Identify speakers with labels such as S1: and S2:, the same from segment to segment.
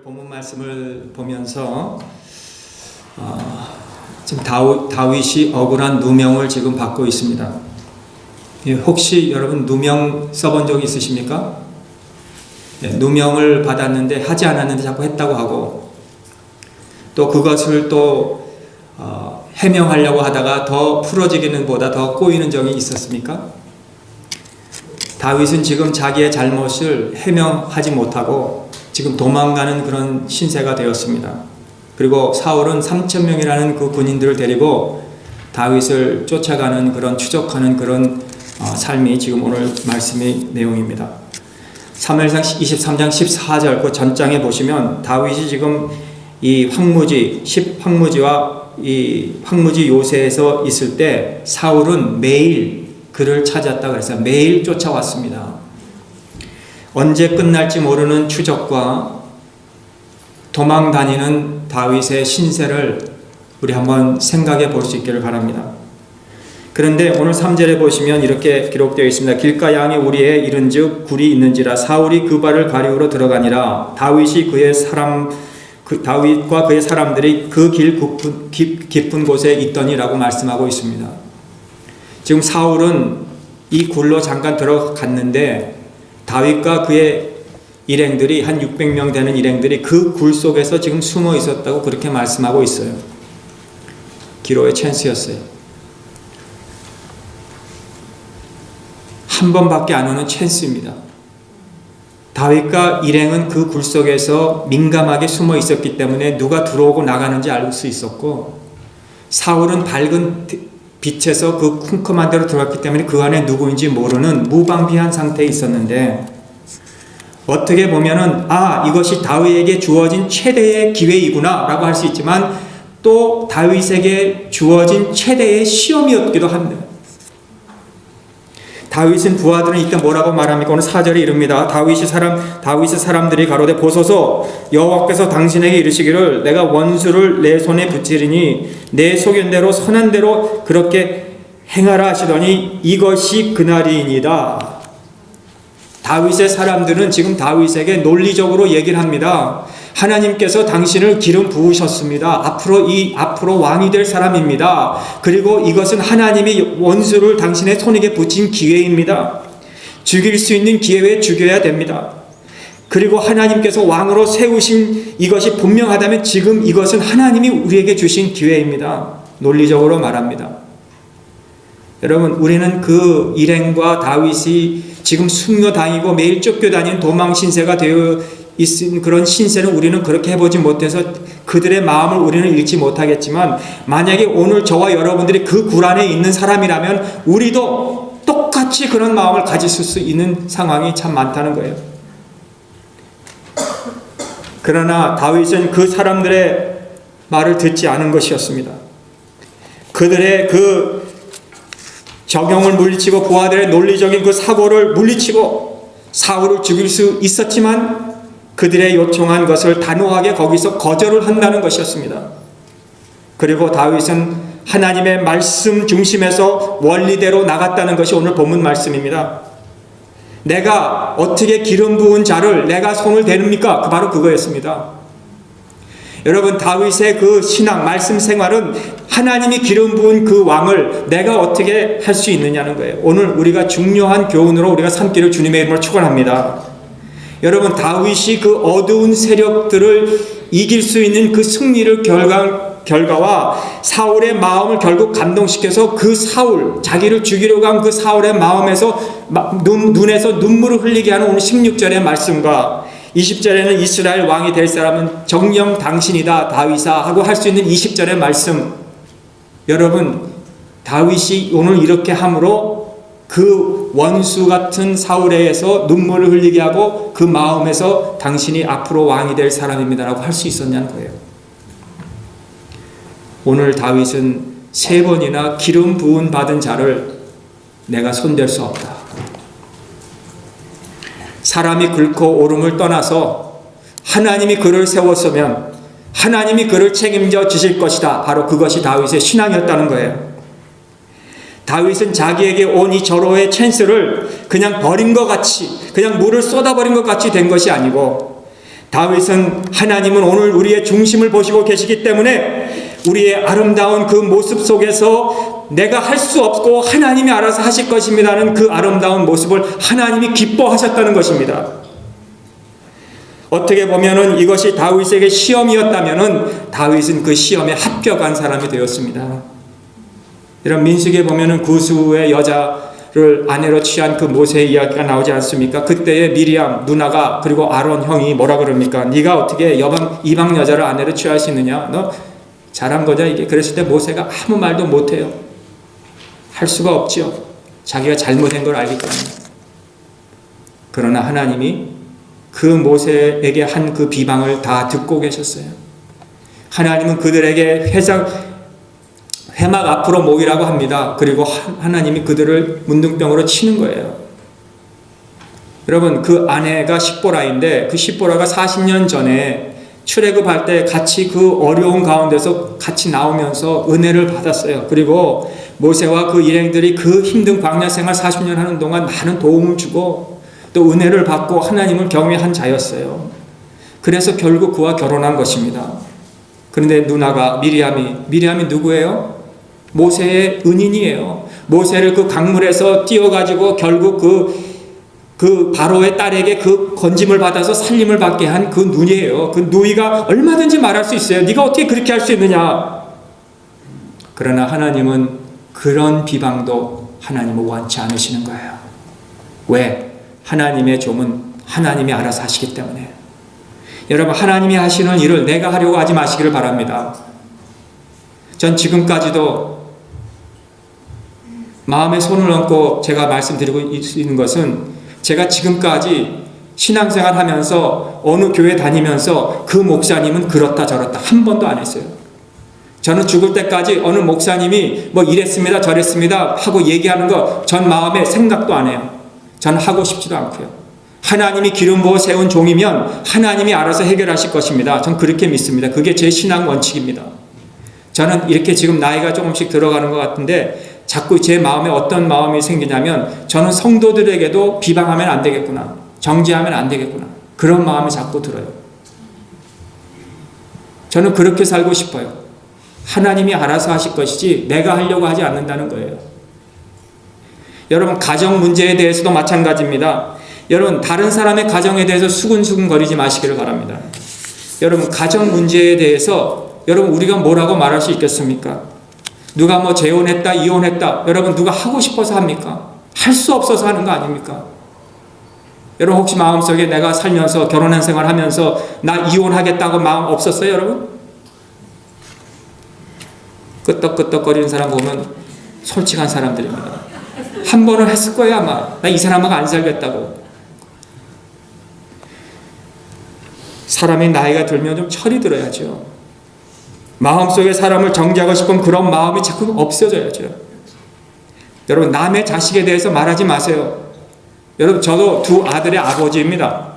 S1: 오늘 본문 말씀을 보면서 어, 지금 다우, 다윗 이 억울한 누명을 지금 받고 있습니다. 예, 혹시 여러분 누명 써본 적 있으십니까? 예, 누명을 받았는데 하지 않았는데 자꾸 했다고 하고 또 그것을 또 어, 해명하려고 하다가 더 풀어지기는 보다 더 꼬이는 적이 있었습니까? 다윗은 지금 자기의 잘못을 해명하지 못하고 지금 도망가는 그런 신세가 되었습니다. 그리고 사울은 3천 명이라는 그 군인들을 데리고 다윗을 쫓아가는 그런 추적하는 그런 어, 삶이 지금 오늘 말씀의 내용입니다. 3일상 23장 14절 그 전장에 보시면 다윗이 지금 이 황무지 10 황무지와 이 황무지 요새에서 있을 때 사울은 매일 그를 찾았다 그래서 매일 쫓아왔습니다. 언제 끝날지 모르는 추적과 도망 다니는 다윗의 신세를 우리 한번 생각해 볼 수 있기를 바랍니다. 그런데 오늘 3절에 보시면 이렇게 기록되어 있습니다. 길가 양이 우리에 이른즉 굴이 있는지라 사울이 그 발을 가리우러 들어가니라 다윗이 그의 사람 그 다윗과 그의 사람들이 그 길 깊은, 깊, 깊은 곳에 있더니라고 말씀하고 있습니다. 지금 사울은 이 굴로 잠깐 들어갔는데 다윗과 그의 일행들이 한 600명 되는 일행들이 그 굴 속에서 지금 숨어 있었다고 그렇게 말씀하고 있어요. 기로의 찬스였어요. 한 번밖에 안 오는 찬스입니다. 다윗과 일행은 그 굴 속에서 민감하게 숨어 있었기 때문에 누가 들어오고 나가는지 알 수 있었고 사울은 밝은 빛에서 그 쿵큼한 데로 들어갔기 때문에 그 안에 누구인지 모르는 무방비한 상태에 있었는데 어떻게 보면은 아 이것이 다윗에게 주어진 최대의 기회이구나라고 할 수 있지만 또 다윗에게 주어진 최대의 시험이었기도 합니다. 다윗은 부하들은 이때 뭐라고 말합니까? 오늘 4절에 이릅니다. 다윗이 사람 다윗의 사람들이 가로되 보소서 여호와께서 당신에게 이르시기를 내가 원수를 내 손에 붙이리니 내 소견대로 선한 대로 그렇게 행하라 하시더니 이것이 그날이니이다. 다윗의 사람들은 지금 다윗에게 논리적으로 얘기를 합니다. 하나님께서 당신을 기름 부으셨습니다. 앞으로 이 앞으로 왕이 될 사람입니다. 그리고 이것은 하나님이 원수를 당신의 손에게 붙인 기회입니다. 죽일 수 있는 기회에 죽여야 됩니다. 그리고 하나님께서 왕으로 세우신 이것이 분명하다면 지금 이것은 하나님이 우리에게 주신 기회입니다. 논리적으로 말합니다. 여러분, 우리는 그 일행과 다윗이 지금 숙녀다니고 매일 쫓겨다니는 도망 신세가 되어 있은 그런 신세는 우리는 그렇게 해보지 못해서 그들의 마음을 우리는 읽지 못하겠지만 만약에 오늘 저와 여러분들이 그굴 안에 있는 사람이라면 우리도 똑같이 그런 마음을 가질 수 있는 상황이 참 많다는 거예요. 그러나 다윗은 그 사람들의 말을 듣지 않은 것이었습니다. 그들의 그 적용을 물리치고 부하들의 논리적인 그 사고를 물리치고 사울을 죽일 수 있었지만 그들의 요청한 것을 단호하게 거기서 거절을 한다는 것이었습니다. 그리고 다윗은 하나님의 말씀 중심에서 원리대로 나갔다는 것이 오늘 본문 말씀입니다. 내가 어떻게 기름 부은 자를 내가 손을 대릅니까? 그 바로 그거였습니다. 여러분 다윗의 그 신앙 말씀 생활은 하나님이 기름 부은 그 왕을 내가 어떻게 할 수 있느냐는 거예요. 오늘 우리가 중요한 교훈으로 우리가 삼기를 주님의 이름으로 축원합니다. 여러분 다윗이 그 어두운 세력들을 이길 수 있는 그 승리를 결과 결과와 사울의 마음을 결국 감동시켜서 그 사울 자기를 죽이려고 한 그 사울의 마음에서 눈, 눈에서 눈물을 흘리게 하는 오늘 16절의 말씀과 20절에는 이스라엘 왕이 될 사람은 정령 당신이다 다윗아 하고 할 수 있는 20절의 말씀. 여러분 다윗이 오늘 이렇게 함으로 그 원수 같은 사울에서 눈물을 흘리게 하고 그 마음에서 당신이 앞으로 왕이 될 사람입니다라고 할 수 있었냐는 거예요. 오늘 다윗은 세 번이나 기름 부은 받은 자를 내가 손댈 수 없다. 사람이 긁고 오름을 떠나서 하나님이 그를 세웠으면 하나님이 그를 책임져 주실 것이다. 바로 그것이 다윗의 신앙이었다는 거예요. 다윗은 자기에게 온 이 절호의 찬스를 그냥 버린 것 같이, 그냥 물을 쏟아버린 것 같이 된 것이 아니고, 다윗은 하나님은 오늘 우리의 중심을 보시고 계시기 때문에 우리의 아름다운 그 모습 속에서 내가 할 수 없고 하나님이 알아서 하실 것입니다는 그 아름다운 모습을 하나님이 기뻐하셨다는 것입니다. 어떻게 보면은 이것이 다윗에게 시험이었다면은 다윗은 그 시험에 합격한 사람이 되었습니다. 이런 민숙에 보면은 구수의 여자를 아내로 취한 그 모세의 이야기가 나오지 않습니까? 그때의 미리암 누나가 그리고 아론 형이 뭐라 그럽니까? 네가 어떻게 여방 이방 여자를 아내로 있느냐? 너 잘한 거냐 이게? 그랬을 때 모세가 아무 말도 못해요. 할 수가 없지요. 자기가 잘못한 걸 알기 때문에. 그러나 하나님이 그 모세에게 한 그 비방을 다 듣고 계셨어요. 하나님은 그들에게 회장 회막 앞으로 모이라고 합니다. 그리고 하나님이 그들을 문둥병으로 치는 거예요. 여러분 그 아내가 십보라인데 그 십보라가 40년 전에 출애굽할 때 같이 그 어려운 가운데서 같이 나오면서 은혜를 받았어요. 그리고 모세와 그 일행들이 그 힘든 광야 생활 40년 하는 동안 많은 도움을 주고 또 은혜를 받고 하나님을 경외한 자였어요. 그래서 결국 그와 결혼한 것입니다. 그런데 누나가 미리암이 미리암이 누구예요? 모세의 은인이에요. 모세를 그 강물에서 띄워가지고 결국 그, 그 바로의 딸에게 그 건짐을 받아서 살림을 받게 한그 누이예요. 그 누이가 얼마든지 말할 수 있어요. 네가 어떻게 그렇게 할 수 있느냐? 그러나 하나님은 그런 비방도 하나님은 원치 않으시는 거예요. 왜? 하나님의 종은 하나님이 알아서 하시기 때문에. 여러분, 하나님이 하시는 일을 내가 하려고 하지 마시기를 바랍니다. 전 지금까지도 마음에 손을 얹고 제가 말씀드리고 있는 것은 제가 지금까지 신앙생활 하면서 어느 교회 다니면서 그 목사님은 그렇다 저렇다 한 번도 안 했어요. 저는 죽을 때까지 어느 목사님이 뭐 이랬습니다 저랬습니다 하고 얘기하는 거 전 마음에 생각도 안 해요. 저는 하고 싶지도 않고요. 하나님이 기름 부어 세운 종이면 하나님이 알아서 해결하실 것입니다. 전 그렇게 믿습니다. 그게 제 신앙 원칙입니다. 저는 이렇게 지금 나이가 조금씩 들어가는 것 같은데 자꾸 제 마음에 어떤 마음이 생기냐면 저는 성도들에게도 비방하면 안 되겠구나. 정지하면 안 되겠구나. 그런 마음이 자꾸 들어요. 저는 그렇게 살고 싶어요. 하나님이 알아서 하실 것이지 내가 하려고 하지 않는다는 거예요. 여러분 가정 문제에 대해서도 마찬가지입니다. 여러분 다른 사람의 가정에 대해서 수근수근 거리지 마시기를 바랍니다. 여러분 가정 문제에 대해서 여러분 우리가 뭐라고 말할 수 있겠습니까? 누가 뭐 재혼했다 이혼했다 여러분 누가 하고 싶어서 합니까? 할 수 없어서 하는 거 아닙니까? 여러분 혹시 마음속에 내가 살면서 결혼한 생활 하면서 나 이혼하겠다고 마음 없었어요 여러분? 끄떡끄떡거리는 사람 보면 솔직한 사람들입니다. 한 번은 했을 거예요 아마 나 이 사람하고 안 살겠다고 사람이 나이가 들면 좀 철이 들어야죠 마음속에 사람을 정지하고 싶은 그런 마음이 자꾸 없어져야죠 여러분 남의 자식에 대해서 말하지 마세요 여러분 저도 두 아들의 아버지입니다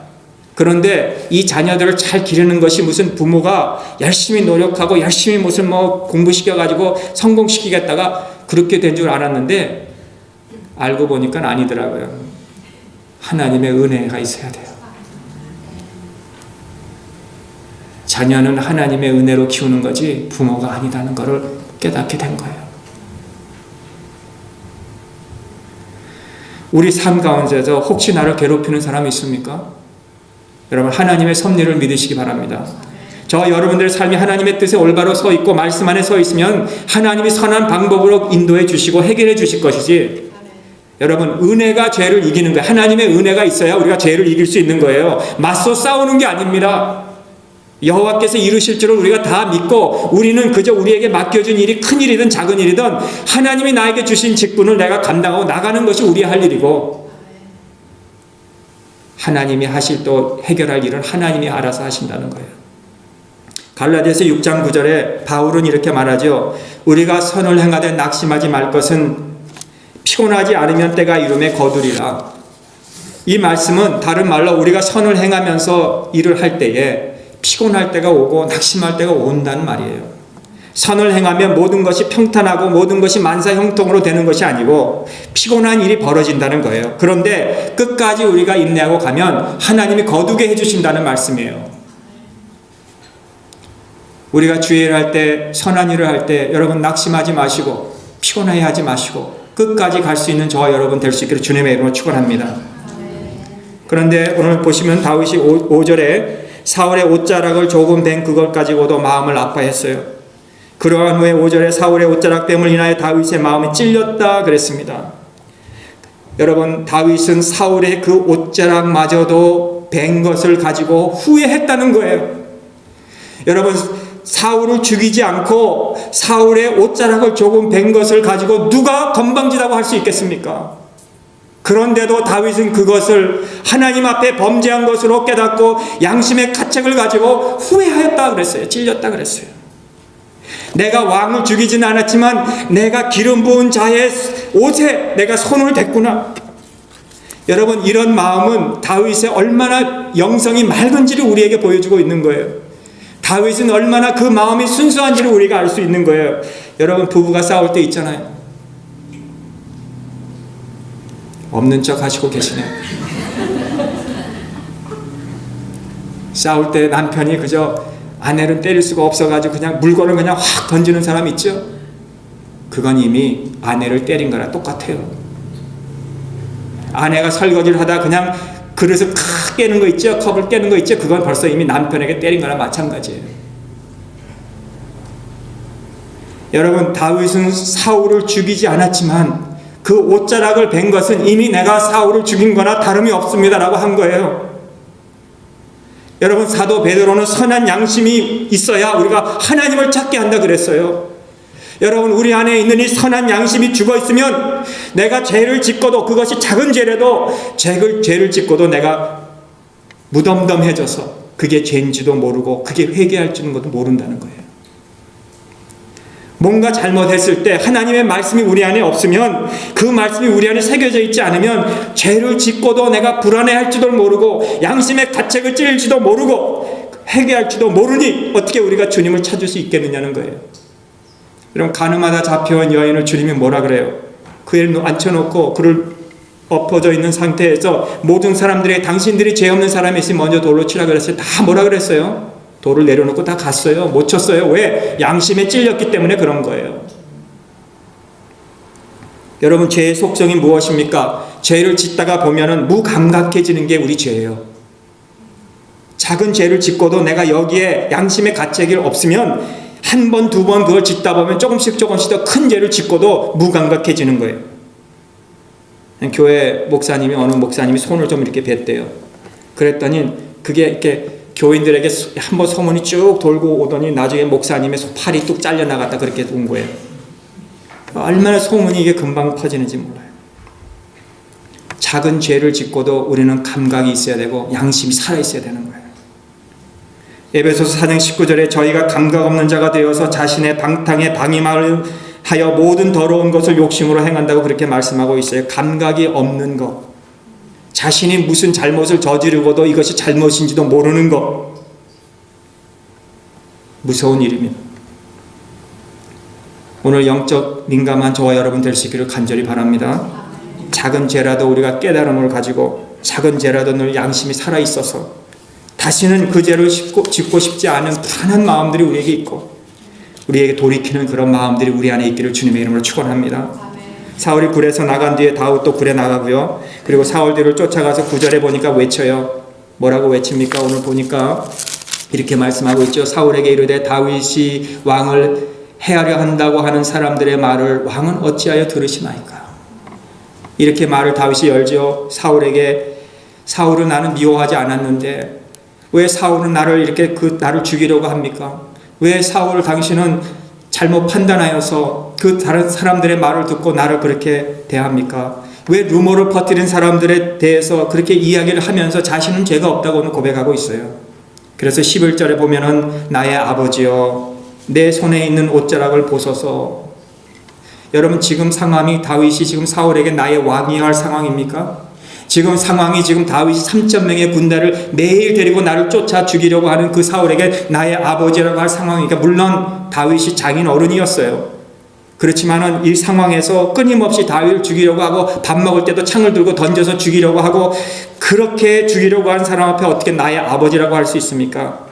S1: 그런데 이 자녀들을 잘 기르는 것이 무슨 부모가 열심히 노력하고 열심히 무슨 뭐 공부시켜 가지고 성공시키겠다가 그렇게 된 줄 알았는데 알고 보니까 아니더라고요. 하나님의 은혜가 있어야 돼요. 자녀는 하나님의 은혜로 키우는 거지 부모가 아니다는 것을 깨닫게 된 거예요. 우리 삶 가운데서 혹시 나를 괴롭히는 사람이 있습니까? 여러분 하나님의 섭리를 믿으시기 바랍니다. 저 여러분들의 삶이 하나님의 뜻에 올바로 서 있고 말씀 안에 서 있으면 하나님이 선한 방법으로 인도해 주시고 해결해 주실 것이지 여러분 은혜가 죄를 이기는 거예요. 하나님의 은혜가 있어야 우리가 죄를 이길 수 있는 거예요. 맞서 싸우는 게 아닙니다. 여호와께서 이루실 줄을 우리가 다 믿고 우리는 그저 우리에게 맡겨준 일이 큰 일이든 작은 일이든 하나님이 나에게 주신 직분을 내가 감당하고 나가는 것이 우리 할 일이고 하나님이 하실 또 해결할 일은 하나님이 알아서 하신다는 거예요. 갈라디아서 6장 9절에 바울은 이렇게 말하죠. 우리가 선을 행하되 낙심하지 말 것은 피곤하지 않으면 때가 이름에 거두리라. 이 말씀은 다른 말로 우리가 선을 행하면서 일을 할 때에 피곤할 때가 오고 낙심할 때가 온다는 말이에요. 선을 행하면 모든 것이 평탄하고 모든 것이 만사 형통으로 되는 것이 아니고 피곤한 일이 벌어진다는 거예요. 그런데 끝까지 우리가 인내하고 가면 하나님이 거두게 해주신다는 말씀이에요. 우리가 주의 일을 할 때, 선한 일을 할 때, 여러분 낙심하지 마시고, 피곤해 하지 마시고, 끝까지 갈 수 있는 저와 여러분 될 수 있기를 주님의 이름으로 축원합니다. 그런데 오늘 보시면 다윗이 5, 절에 사울의 옷자락을 조금 된 그걸 가지고도 마음을 아파했어요. 그러한 후에 5절에 사울의 옷자락 됨을 인하여 다윗의 마음이 찔렸다 그랬습니다. 여러분 다윗은 사울의 그 옷자락마저도 벤 것을 가지고 후회했다는 거예요. 여러분 사울을 죽이지 않고 사울의 옷자락을 조금 벤 것을 가지고 누가 건방지다고 할 수 있겠습니까? 그런데도 다윗은 그것을 하나님 앞에 범죄한 것으로 깨닫고 양심의 가책을 가지고 후회하였다 그랬어요. 찔렸다 그랬어요. 내가 왕을 죽이지는 않았지만 내가 기름 부은 자의 옷에 내가 손을 댔구나. 여러분 이런 마음은 다윗의 얼마나 영성이 맑은지를 우리에게 보여주고 있는 거예요. 다윗은 얼마나 그 마음이 순수한지를 우리가 알 수 있는 거예요. 여러분 부부가 싸울 때 있잖아요. 없는 척 하시고 계시네요. 싸울 때 남편이 그저 아내를 때릴 수가 없어가지고 그냥 물건을 그냥 확 던지는 사람 있죠? 그건 이미 아내를 때린 거랑 똑같아요. 아내가 설거지를 하다 그냥 그릇을 칵 깨는 거 있죠? 컵을 깨는 거 있죠? 그건 벌써 이미 남편에게 때린 거랑 마찬가지예요. 여러분 다윗은 사울을 죽이지 않았지만 그 옷자락을 벤 것은 이미 내가 사울을 죽인 거나 다름이 없습니다라고 한 거예요. 여러분 사도 베드로는 선한 양심이 있어야 우리가 하나님을 찾게 한다 그랬어요. 여러분 우리 안에 있는 이 선한 양심이 죽어 있으면 내가 죄를 짓고도 그것이 작은 죄라도 죄를 죄를 짓고도 내가 무덤덤해져서 그게 죄인지도 모르고 그게 회개할 줄은 것도 모른다는 거예요. 뭔가 잘못했을 때 하나님의 말씀이 우리 안에 없으면 그 말씀이 우리 안에 새겨져 있지 않으면 죄를 짓고도 내가 불안해할지도 모르고 양심의 가책을 찔지도 모르고 회개할지도 모르니 어떻게 우리가 주님을 찾을 수 있겠느냐는 거예요. 여러분 가늠하다 잡혀온 여인을 주님이 뭐라 그래요? 그에 앉혀놓고 그를 엎어져 있는 상태에서 모든 사람들이 당신들이 죄 없는 사람이 있으면 먼저 돌로 치라 그랬어요. 다 뭐라 그랬어요? 돌을 내려놓고 다 갔어요. 못 쳤어요. 왜? 양심에 찔렸기 때문에 그런 거예요. 여러분, 죄의 속성이 무엇입니까? 죄를 짓다가 보면은 무감각해지는 게 우리 죄예요. 작은 죄를 짓고도 내가 여기에 양심의 가책이 없으면 한 번, 두 번 그걸 짓다 보면 조금씩 조금씩 더 큰 죄를 짓고도 무감각해지는 거예요. 교회 목사님이 어느 목사님이 손을 좀 이렇게 뱉대요. 그랬더니 그게 이렇게 교인들에게 한번 소문이 쭉 돌고 오더니 나중에 목사님의 팔이 뚝 잘려 나갔다 그렇게 온 거예요. 얼마나 소문이 이게 금방 퍼지는지 몰라요. 작은 죄를 짓고도 우리는 감각이 있어야 되고 양심이 살아 있어야 되는 거예요. 에베소서 4장 19절에 저희가 감각 없는 자가 되어서 자신의 방탕에 방임을 하여 모든 더러운 것을 욕심으로 행한다고 그렇게 말씀하고 있어요. 감각이 없는 것. 자신이 무슨 잘못을 저지르고도 이것이 잘못인지도 모르는 것. 무서운 일입니다. 오늘 영적 민감한 저와 여러분 될 수 있기를 간절히 바랍니다. 작은 죄라도 우리가 깨달음을 가지고 작은 죄라도 늘 양심이 살아 있어서 다시는 그 죄를 짓고, 짓고 싶지 않은 불안한 마음들이 우리에게 있고 우리에게 돌이키는 그런 마음들이 우리 안에 있기를 주님의 이름으로 축원합니다. 사울이 굴에서 나간 뒤에 다윗도 굴에 나가고요. 그리고 사울 뒤를 쫓아가서 구절에 보니까 외쳐요. 뭐라고 외칩니까? 오늘 보니까 이렇게 말씀하고 있죠. 사울에게 이르되 다윗이 왕을 해하려 한다고 하는 사람들의 말을 왕은 어찌하여 들으시나이까? 이렇게 말을 다윗이 열죠. 사울에게 사울은 나는 미워하지 않았는데 왜 사울은 나를 이렇게 그 나를 죽이려고 합니까? 왜 사울 당신은 잘못 판단하여서 그 다른 사람들의 말을 듣고 나를 그렇게 대합니까? 왜 루머를 퍼뜨린 사람들에 대해서 그렇게 이야기를 하면서 자신은 죄가 없다고는 고백하고 있어요. 그래서 11절에 보면은 나의 아버지여 내 손에 있는 옷자락을 보소서 여러분 지금 상황이 다윗이 지금 사울에게 나의 왕이야 할 상황입니까? 지금 상황이 지금 다윗이 3천 명의 군대를 매일 데리고 나를 쫓아 죽이려고 하는 그 사울에게 나의 아버지라고 할 상황이니까 물론 다윗이 장인 어른이었어요. 그렇지만은 이 상황에서 끊임없이 다윗을 죽이려고 하고 밥 먹을 때도 창을 들고 던져서 죽이려고 하고 그렇게 죽이려고 하는 사람 앞에 어떻게 나의 아버지라고 할 수 있습니까?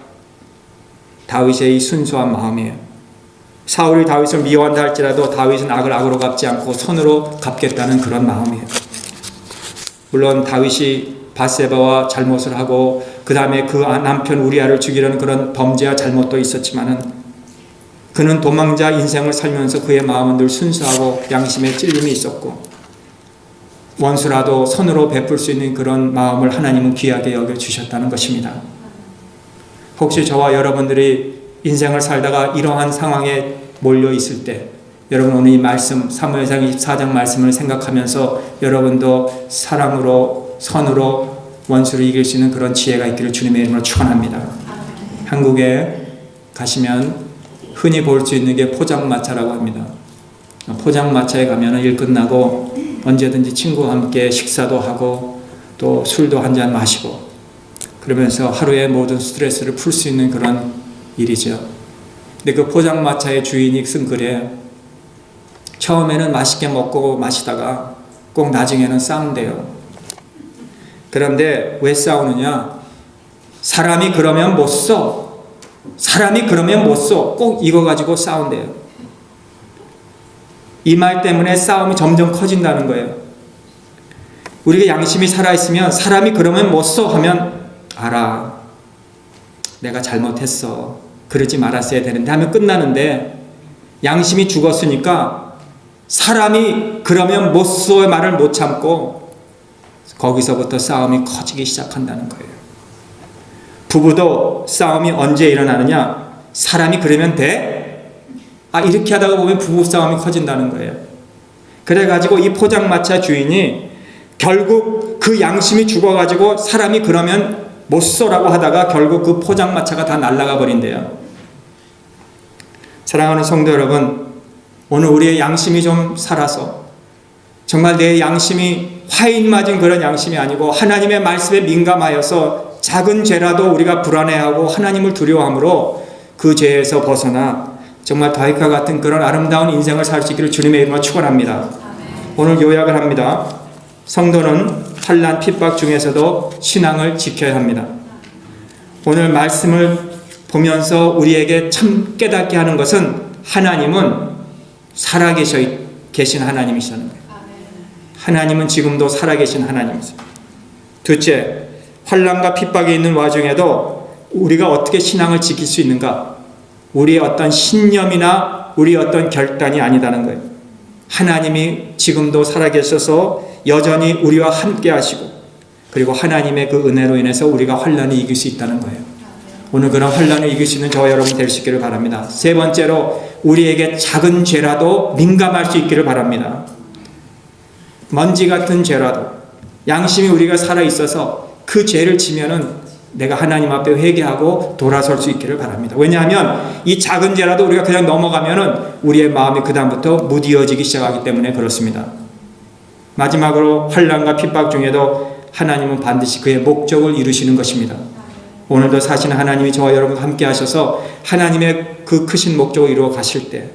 S1: 다윗의 이 순수한 마음이에요. 사울이 다윗을 미워한다 할지라도 다윗은 악을 악으로 갚지 않고 선으로 갚겠다는 그런 마음이에요. 물론 다윗이 바세바와 잘못을 하고 그 다음에 그 남편 우리아를 죽이려는 그런 범죄와 잘못도 있었지만은 그는 도망자 인생을 살면서 그의 마음은 늘 순수하고 양심에 찔림이 있었고 원수라도 선으로 베풀 수 있는 그런 마음을 하나님은 귀하게 여겨 주셨다는 것입니다. 혹시 저와 여러분들이 인생을 살다가 이러한 상황에 몰려 있을 때 여러분 오늘 이 말씀 사무엘상 24장 말씀을 생각하면서 여러분도 사랑으로 선으로 원수를 이길 수 있는 그런 지혜가 있기를 주님의 이름으로 축원합니다. 한국에 가시면 흔히 볼 수 있는 게 포장마차라고 합니다. 포장마차에 가면 일 끝나고 언제든지 친구와 함께 식사도 하고 또 술도 한 잔 마시고 그러면서 하루의 모든 스트레스를 풀 수 있는 그런 일이죠. 근데 그 포장마차의 주인이 쓴 글에 처음에는 맛있게 먹고 마시다가 꼭 나중에는 싸운대요. 그런데 왜 싸우느냐? 사람이 그러면 못 써. 사람이 그러면 못 써. 꼭 이거 가지고 싸운대요. 이 말 때문에 싸움이 점점 커진다는 거예요. 우리가 양심이 살아있으면 사람이 그러면 못 써 하면 알아. 내가 잘못했어. 그러지 말았어야 되는데 하면 끝나는데 양심이 죽었으니까 사람이 그러면 못 써의 말을 못 참고 거기서부터 싸움이 커지기 시작한다는 거예요. 부부도 싸움이 언제 일어나느냐? 사람이 그러면 돼? 아, 이렇게 하다가 보면 부부 싸움이 커진다는 거예요. 그래가지고 이 포장마차 주인이 결국 그 양심이 죽어가지고 사람이 그러면 못 써라고 하다가 결국 그 포장마차가 다 날아가 버린대요. 사랑하는 성도 여러분, 오늘 우리의 양심이 좀 살아서 정말 내 양심이 화인 맞은 그런 양심이 아니고 하나님의 말씀에 민감하여서 작은 죄라도 우리가 불안해하고 하나님을 두려워함으로 그 죄에서 벗어나 정말 다윗과 같은 그런 아름다운 인생을 살 수 있기를 주님의 이름으로 축원합니다. 오늘 요약을 합니다. 성도는 환난 핍박 중에서도 신앙을 지켜야 합니다. 오늘 말씀을 보면서 우리에게 참 깨닫게 하는 것은 하나님은 살아계셔 계신 하나님이시라는 거예요. 하나님은 지금도 살아계신 하나님이세요. 둘째, 환란과 핍박이 있는 와중에도 우리가 어떻게 신앙을 지킬 수 있는가? 우리의 어떤 신념이나 우리의 어떤 결단이 아니다는 거예요. 하나님이 지금도 살아계셔서 여전히 우리와 함께 하시고 그리고 하나님의 그 은혜로 인해서 우리가 환란을 이길 수 있다는 거예요. 오늘 그런 환란을 이길 수 있는 저와 여러분 될 수 있기를 바랍니다. 세 번째로 우리에게 작은 죄라도 민감할 수 있기를 바랍니다. 먼지 같은 죄라도 양심이 우리가 살아 있어서 그 죄를 지면은 내가 하나님 앞에 회개하고 돌아설 수 있기를 바랍니다. 왜냐하면 이 작은 죄라도 우리가 그냥 넘어가면은 우리의 마음이 그다음부터 무디어지기 시작하기 때문에 그렇습니다. 마지막으로 환란과 핍박 중에도 하나님은 반드시 그의 목적을 이루시는 것입니다. 오늘도 사실 하나님이 저와 여러분과 함께 하셔서 하나님의 그 크신 목적을 이루어 가실 때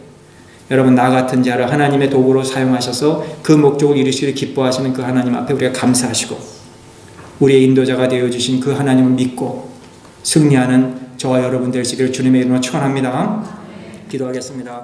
S1: 여러분 나 같은 자를 하나님의 도구로 사용하셔서 그 목적을 이루시길 기뻐하시는 그 하나님 앞에 우리가 감사하시고 우리의 인도자가 되어 주신 그 하나님을 믿고 승리하는 저와 여러분 되시기를 주님의 이름으로 축원합니다. 기도하겠습니다.